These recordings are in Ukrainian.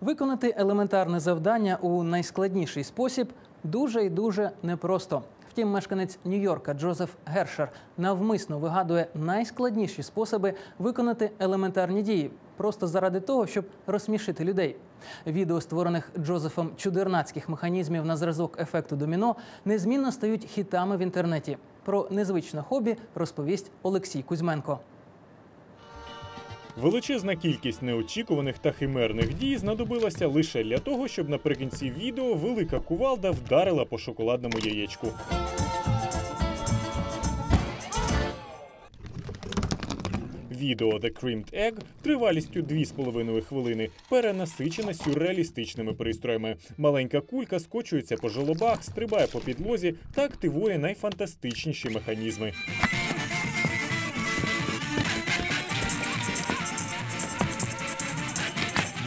Виконати елементарне завдання у найскладніший спосіб дуже і дуже непросто. Втім, мешканець Нью-Йорка Джозеф Гершер навмисно вигадує найскладніші способи виконати елементарні дії, просто заради того, щоб розсмішити людей. Відео, створених Джозефом чудернацьких механізмів на зразок ефекту доміно, незмінно стають хітами в інтернеті. Про незвичне хобі розповість Олексій Кузьменко. Величезна кількість неочікуваних та химерних дій знадобилася лише для того, щоб наприкінці відео велика кувалда вдарила по шоколадному яєчку. Відео The Creamed Egg тривалістю 2,5 хвилини перенасичене сюрреалістичними пристроями. Маленька кулька скочується по жолобах, стрибає по підлозі та активує найфантастичніші механізми.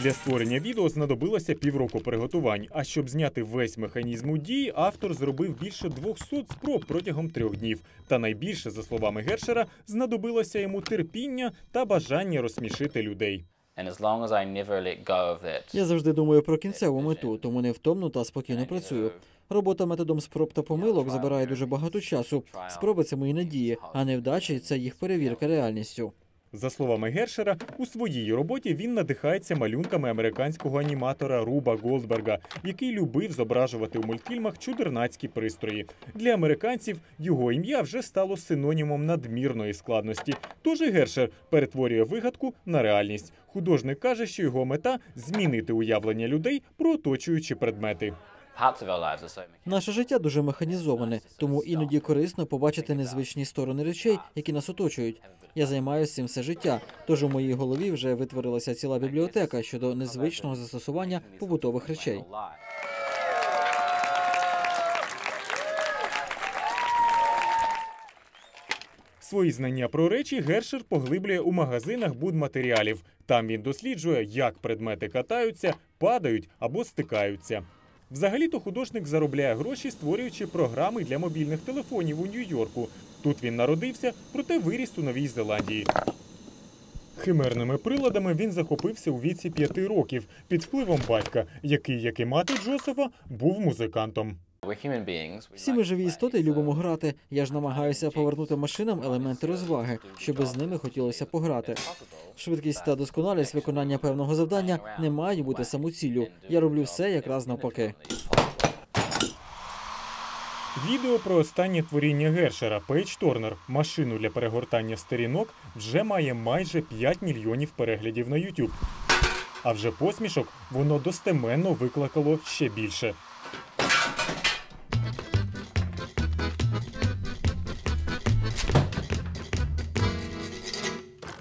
Для створення відео знадобилося півроку приготувань. А щоб зняти весь механізм у дії, автор зробив більше 200 спроб протягом трьох днів. Та найбільше, за словами Гершера, знадобилося йому терпіння та бажання розсмішити людей. Я завжди думаю про кінцеву мету, тому невтомно та спокійно працюю. Робота методом спроб та помилок забирає дуже багато часу. Спроби це мої надії, а невдачі це їх перевірка реальністю. За словами Гершера, у своїй роботі він надихається малюнками американського аніматора Руба Голдберга, який любив зображувати у мультфільмах чудернацькі пристрої. Для американців його ім'я вже стало синонімом надмірної складності. Тож і Гершер перетворює вигадку на реальність. Художник каже, що його мета змінити уявлення людей про оточуючі предмети. Наше життя дуже механізоване, тому іноді корисно побачити незвичні сторони речей, які нас оточують. Я займаюся цим все життя, тож у моїй голові вже витворилася ціла бібліотека щодо незвичного застосування побутових речей. Свої знання про речі Гершер поглиблює у магазинах будматеріалів. Там він досліджує, як предмети катаються, падають або стикаються. Взагалі-то художник заробляє гроші, створюючи програми для мобільних телефонів у Нью-Йорку. Тут він народився, проте виріс у Новій Зеландії. Химерними приладами він захопився у віці п'яти років під впливом батька, який, як і мати Джозефа, був музикантом. Всі ми живі істоти любимо грати. Я ж намагаюся повернути машинам елементи розваги, щоб з ними хотілося пограти. Швидкість та досконалість виконання певного завдання не мають бути самоціллю. Я роблю все якраз навпаки. Відео про останнє творіння Гершера Пейдж Торнер машину для перегортання сторінок вже має майже 5 мільйонів переглядів на YouTube. А вже посмішок воно достеменно викликало ще більше.